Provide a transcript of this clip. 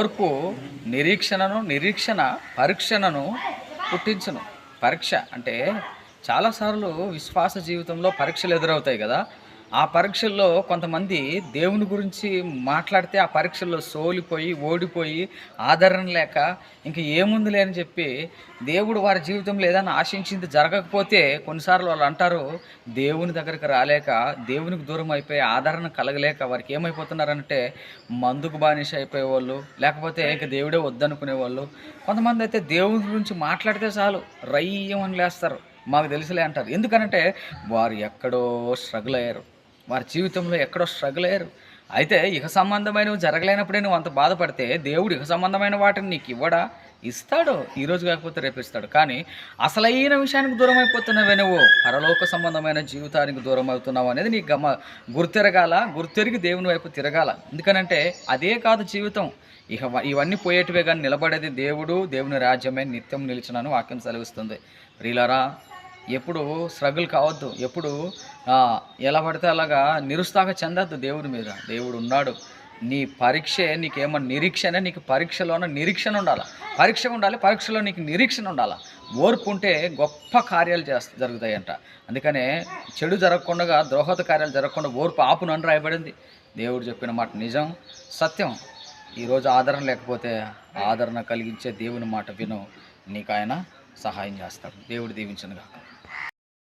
ఓర్పు నిరీక్షణను నిరీక్షణ పరీక్షణను పుట్టించును. పరీక్ష అంటే చాలాసార్లు విశ్వాస జీవితంలో పరీక్షలు ఎదురవుతాయి కదా. ఆ పరీక్షల్లో కొంతమంది దేవుని గురించి మాట్లాడితే ఆ పరీక్షల్లో సోలిపోయి ఓడిపోయి ఆదరణ లేక ఇంక ఏముంది లేని చెప్పి దేవుడు వారి జీవితంలో ఏదైనా ఆశించింది జరగకపోతే కొన్నిసార్లు వాళ్ళు అంటారు దేవుని దగ్గరికి రాలేక దేవునికి దూరం అయిపోయి ఆదరణ కలగలేక వారికి ఏమైపోతున్నారంటే మందుకు బానిస అయిపోయేవాళ్ళు లేకపోతే ఇంక దేవుడే వద్దనుకునేవాళ్ళు. కొంతమంది అయితే దేవుని గురించి మాట్లాడితే చాలు రయ్యమని లేస్తారు. మాకు తెలుసులే అంటారు. ఎందుకనంటే వారు ఎక్కడో స్ట్రగుల్ అయ్యారు. వారి జీవితంలో ఎక్కడో స్ట్రగుల్ అయ్యారు. అయితే ఇక సంబంధమైనవి జరగలేనప్పుడే నువ్వు అంత బాధపడితే దేవుడు ఇక సంబంధమైన వాటిని నీకు ఇవ్వడా? ఇస్తాడు. ఈరోజు కాకపోతే రేపు ఇస్తాడు. కానీ అసలైన విషయానికి దూరం అయిపోతున్నావే నువ్వు. పరలోక సంబంధమైన జీవితానికి దూరం అవుతున్నావు అనేది నీకు గమ గుర్తిరగాల గుర్తిరిగి దేవుని వైపు తిరగాల. ఎందుకనంటే అదే కాదు జీవితం. ఇక ఇవన్నీ పోయేటివే కానీ నిలబడేది దేవుడు. దేవుని రాజ్యమే నిత్యం నిలిచినను వాక్యం సెలవిస్తుంది. ప్రియులారా ఎప్పుడు స్ట్రగుల్ కావద్దు. ఎప్పుడు ఎలా పడితే అలాగా నిరుత్సాహ చెందద్దు దేవుడి మీద. దేవుడు ఉన్నాడు. నీ పరీక్షే నీకేమో నిరీక్షనే నీకు పరీక్షలోన నిరీక్షణ ఉండాలి? పరీక్ష ఉండాలి పరీక్షలో నీకు నిరీక్షణ ఉండాలి? ఓర్పు ఉంటే గొప్ప కార్యాలు చేస్త జరుగుతాయంట. అందుకనే చెడు జరగకుండా ద్రోహత కార్యాలు జరగకుండా ఓర్పు ఆపునని రాయబడింది. దేవుడు చెప్పిన మాట నిజం సత్యం. ఈరోజు ఆదరణ లేకపోతే ఆదరణ కలిగించే దేవుని మాట విను. నీకు ఆయన సహాయం చేస్తాడు. దేవుడు దీవించను కాక